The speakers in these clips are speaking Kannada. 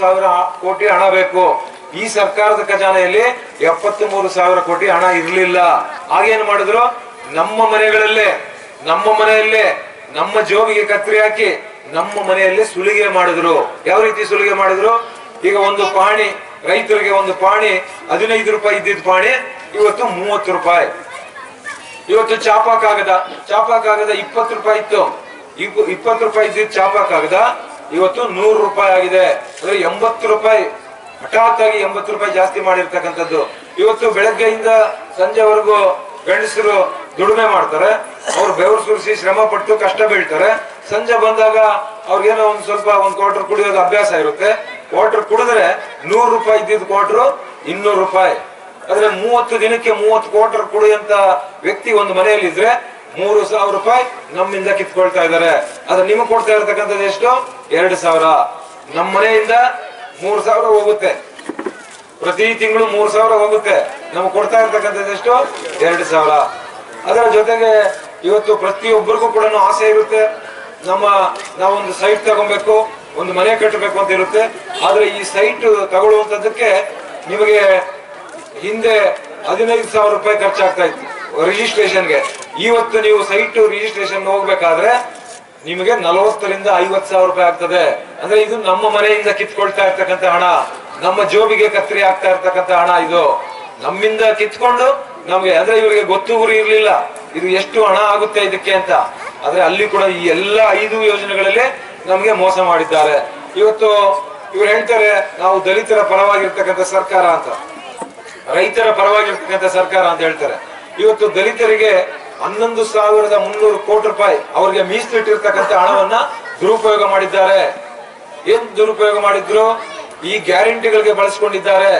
ಸಾವಿರ ಕೋಟಿ ಹಣ ಬೇಕು. ಈ ಸರ್ಕಾರದ ಖಜಾನೆಯಲ್ಲಿ ಎಪ್ಪತ್ತ್ ಮೂರು ಸಾವಿರ ಕೋಟಿ ಹಣ ಇರಲಿಲ್ಲ. ಆಗೇನ್ ಮಾಡಿದ್ರು? ನಮ್ಮ ಮನೆಗಳಲ್ಲೇ, ನಮ್ಮ ಮನೆಯಲ್ಲೇ, ನಮ್ಮ ಜೋಬಿಗೆ ಕತ್ತರಿ ಹಾಕಿ ನಮ್ಮ ಮನೆಯಲ್ಲಿ ಸುಲಿಗೆ ಮಾಡಿದ್ರು. ಯಾವ ರೀತಿ ಸುಲಿಗೆ ಮಾಡಿದ್ರು? ಈಗ ಒಂದು ಪಾಣಿ, ರೈತರಿಗೆ ಒಂದು ಪಾಣಿ, ಹದಿನೈದು ರೂಪಾಯಿ ಇದ್ದಿದ್ದ ಪಾಣಿ, ಇವತ್ತು ಮೂವತ್ತು ರೂಪಾಯಿ. ಇವತ್ತು ಚಾಪಾ ಕಾಗದ ಚಾಪಾ ಕಾಗದ ಇಪ್ಪತ್ತು ರೂಪಾಯಿ ಇತ್ತು. ಇಪ್ಪ- ಇಪ್ಪತ್ತು ರೂಪಾಯಿ ಇದ್ದಿದ್ದ ಚಾಪಾ ಕಾಗದ ಇವತ್ತು ನೂರು ರೂಪಾಯಿ ಆಗಿದೆ. ಅಂದ್ರೆ ಎಂಬತ್ತು ರೂಪಾಯಿ ಹಠಾತ್ ಆಗಿ ಎಂಬತ್ತು ರೂಪಾಯಿ ಜಾಸ್ತಿ ಮಾಡಿರ್ತಕ್ಕಂಥದ್ದು. ಇವತ್ತು ಬೆಳಗ್ಗೆಯಿಂದ ಸಂಜೆವರೆಗೂ ಗಂಡಸರು ದುಡಿಮೆ ಮಾಡ್ತಾರೆ. ಅವ್ರು ಬೆವರು ಸುರಿಸಿ ಶ್ರಮ ಪಟ್ಟು ಕಷ್ಟ ಬೀಳ್ತಾರೆ. ಸಂಜೆ ಬಂದಾಗ ಅವ್ರಿಗೇನೋ ಒಂದ್ ಸ್ವಲ್ಪ ಒಂದ್ ಕ್ವಾರ್ಟರ್ ಕುಡಿಯೋದು ಅಭ್ಯಾಸ ಇರುತ್ತೆ. ಕ್ವಾರ್ಟರ್ ಕುಡಿದ್ರೆ ನೂರು ರೂಪಾಯಿ ಇದ್ದಿದ್ದು ಕ್ವಾರ್ಟರ್ ಇನ್ನೂರು ರೂಪಾಯಿ. ಅಂದ್ರೆ ಮೂವತ್ತು ದಿನಕ್ಕೆ ಮೂವತ್ತು ಕ್ವಾರ್ಟರ್ ಕುಡಿಯಂತ ವ್ಯಕ್ತಿ ಒಂದು ಮನೆಯಲ್ಲಿ ಇದ್ರೆ ಮೂರು ಸಾವಿರ ರೂಪಾಯಿ ನಮ್ಮಿಂದ ಕಿತ್ಕೊಳ್ತಾ ಇದ್ದಾರೆ. ಆದ್ರೆ ನಿಮಗೆ ಕೊಡ್ತಾ ಇರತಕ್ಕಂಥದ್ದು ಎಷ್ಟು? ಎರಡು ಸಾವಿರ. ನಮ್ಮ ಮನೆಯಿಂದ ಮೂರು ಸಾವಿರ ಹೋಗುತ್ತೆ. ಪ್ರತಿ ತಿಂಗಳು ಮೂರು ಸಾವಿರ ಹೋಗುತ್ತೆ. ನಮ್ಗೆ ಕೊಡ್ತಾ ಇರ್ತಕ್ಕಂಥದ್ದು ಎಷ್ಟು? ಎರಡು ಸಾವಿರ. ಅದರ ಜೊತೆಗೆ ಇವತ್ತು ಪ್ರತಿಯೊಬ್ಬರಿಗೂ ಕೂಡ ಆಸೆ ಇರುತ್ತೆ. ನಮ್ಮ, ನಾವೊಂದು ಸೈಟ್ ತಗೊಬೇಕು, ಒಂದು ಮನೆ ಕಟ್ಟಬೇಕು ಅಂತ ಇರುತ್ತೆ. ಆದ್ರೆ ಈ ಸೈಟ್ ತಗೊಳ್ಳುವಂತದ್ದಕ್ಕೆ ನಿಮಗೆ ಹಿಂದೆ ಹದಿನೈದು ಸಾವಿರ ರೂಪಾಯಿ ಖರ್ಚಾಗ್ತಾ ಇತ್ತು ರಿಜಿಸ್ಟ್ರೇಷನ್ಗೆ ಇವತ್ತು ನೀವು ಸೈಟ್ ರಿಜಿಸ್ಟ್ರೇಷನ್ ಹೋಗ್ಬೇಕಾದ್ರೆ ನಿಮಗೆ ನಲವತ್ತರಿಂದ ಐವತ್ ಸಾವಿರ ರೂಪಾಯಿ ಆಗ್ತದೆ. ಅಂದ್ರೆ ಇದು ನಮ್ಮ ಮನೆಯಿಂದ ಕಿತ್ಕೊಳ್ತಾ ಇರ್ತಕ್ಕಂಥ ಹಣ. ನಮ್ಮ ಜೋಬಿಗೆ ಕತ್ತರಿ ಆಗ್ತಾ ಇರ್ತಕ್ಕಂಥ ಹಣ ಇದು. ನಮ್ಮಿಂದ ಕಿತ್ಕೊಂಡು ನಮ್ಗೆ, ಅಂದ್ರೆ ಇವರಿಗೆ ಗೊತ್ತು ಗುರಿ ಇರ್ಲಿಲ್ಲ. ಇದು ಎಷ್ಟು ಹಣ ಆಗುತ್ತೆ ಇದಕ್ಕೆ ಅಂತ. ಆದ್ರೆ ಅಲ್ಲಿ ಕೂಡ ಈ ಎಲ್ಲ ಐದು ಯೋಜನೆಗಳಲ್ಲಿ ನಮ್ಗೆ ಮೋಸ ಮಾಡಿದ್ದಾರೆ. ಇವತ್ತು ಇವ್ರು ಹೇಳ್ತಾರೆ, ನಾವು ದಲಿತರ ಪರವಾಗಿರ್ತಕ್ಕಂಥ ಸರ್ಕಾರ ಅಂತ. ರೈತರ ಪರವಾಗಿರ್ತಕ್ಕಂಥ ಸರ್ಕಾರ ಅಂತ ಹೇಳ್ತಾರೆ. ಇವತ್ತು ದಲಿತರಿಗೆ ಹನ್ನೊಂದು ಸಾವಿರದ ಮುನ್ನೂರು ಕೋಟಿ ರೂಪಾಯಿ ಅವರಿಗೆ ಮೀಸಲಿಟ್ಟಿರ್ತಕ್ಕಂಥ ಹಣವನ್ನ ದುರುಪಯೋಗ ಮಾಡಿದ್ದಾರೆ. ಏನ್ ದುರುಪಯೋಗ ಮಾಡಿದ್ರು? ಈ ಗ್ಯಾರಂಟಿಗಳಿಗೆ ಬಳಸ್ಕೊಂಡಿದ್ದಾರೆ.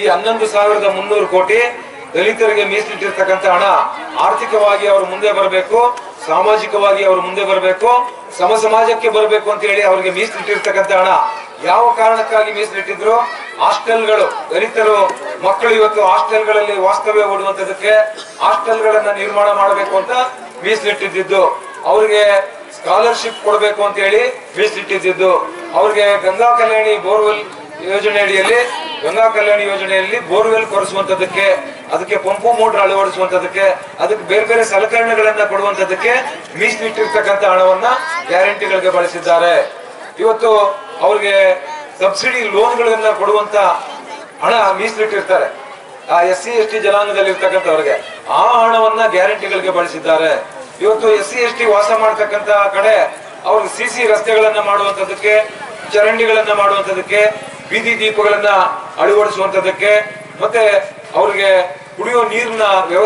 ಈ ಹನ್ನೊಂದು ಸಾವಿರದ ಮುನ್ನೂರು ಕೋಟಿ ದಲಿತರಿಗೆ ಮೀಸಲಿಟ್ಟಿರ್ತಕ್ಕಂಥ ಹಣ ಆರ್ಥಿಕವಾಗಿ ಅವರು ಮುಂದೆ ಬರಬೇಕು, ಸಾಮಾಜಿಕವಾಗಿ ಅವರು ಮುಂದೆ ಬರಬೇಕು, ಸಮ ಸಮಾಜಕ್ಕೆ ಬರಬೇಕು ಅಂತ ಹೇಳಿ ಅವರಿಗೆ ಮೀಸಲಿಟ್ಟಿರ್ತಕ್ಕಂಥ ಹಣ ಯಾವ ಕಾರಣಕ್ಕಾಗಿ ಮೀಸಲಿಟ್ಟಿದ್ರು? ಹಾಸ್ಟೆಲ್ಗಳು, ದಲಿತರು, ಮಕ್ಕಳು ಇವತ್ತು ಹಾಸ್ಟೆಲ್ಗಳಲ್ಲಿ ವಾಸ್ತವ್ಯ ಹೂಡುವಂತದಕ್ಕೆ ಹಾಸ್ಟೆಲ್ಗಳನ್ನ ನಿರ್ಮಾಣ ಮಾಡಬೇಕು ಅಂತ ಮೀಸಲಿಟ್ಟಿದ್ದು. ಅವ್ರಿಗೆ ಸ್ಕಾಲರ್ಶಿಪ್ ಕೊಡಬೇಕು ಅಂತ ಹೇಳಿ ಮೀಸಲಿಟ್ಟಿದ್ದು. ಅವ್ರಿಗೆ ಗಂಗಾ ಕಲ್ಯಾಣಿ ಬೋರ್ವೆಲ್ ಯೋಜನೆ ಅಡಿಯಲ್ಲಿ ಗಂಗಾ ಕಲ್ಯಾಣಿ ಯೋಜನೆಯಲ್ಲಿ ಬೋರ್ವೆಲ್ ಕೊರೆಸುವಂತದಕ್ಕೆ ಅದಕ್ಕೆ ಪಂಪು ಮೋಟರ್ ಅಳವಡಿಸುವಂತದಕ್ಕೆ ಅದಕ್ಕೆ ಬೇರೆ ಬೇರೆ ಸಲಕರಣೆಗಳನ್ನ ಕೊಡುವಂತದಕ್ಕೆ ಮೀಸಲಿಟ್ಟಿರ್ತಕ್ಕಂಥ ಹಣವನ್ನ ಗ್ಯಾರಂಟಿಗಳಿಗೆ ಬಳಸಿದ್ದಾರೆ. ಇವತ್ತು ಅವ್ರಿಗೆ ಸಬ್ಸಿಡಿ ಲೋನ್ಗಳನ್ನ ಕೊಡುವಂತ ಹಣ ಮೀಸಲಿಟ್ಟಿರ್ತಾರೆ. ಆ ಎಸ್ ಸಿ, ಎಸ್ ಟಿ ಜನಾಂಗದಲ್ಲಿ ಇರ್ತಕ್ಕಂಥವ್ರಿಗೆ ಆ ಹಣವನ್ನ ಗ್ಯಾರಂಟಿಗಳಿಗೆ ಬಳಸಿದ್ದಾರೆ. ಇವತ್ತು ಎಸ್ ಸಿ, ಎಸ್ ಟಿ ವಾಸ ಮಾಡ್ತಕ್ಕಂತ ಕಡೆ ಅವ್ರಿಗೆ ಸಿ ಸಿ ರಸ್ತೆಗಳನ್ನ ಮಾಡುವಂತದಕ್ಕೆ ಚರಂಡಿಗಳನ್ನ ಮಾಡುವಂತದಕ್ಕೆ ಬೀದಿ ದೀಪಗಳನ್ನ ಅಳವಡಿಸುವಂತದಕ್ಕೆ ಮತ್ತೆ ಅವ್ರಿಗೆ ಕುಡಿಯೋ ನೀರಿನ ವ್ಯವಸ್ಥೆ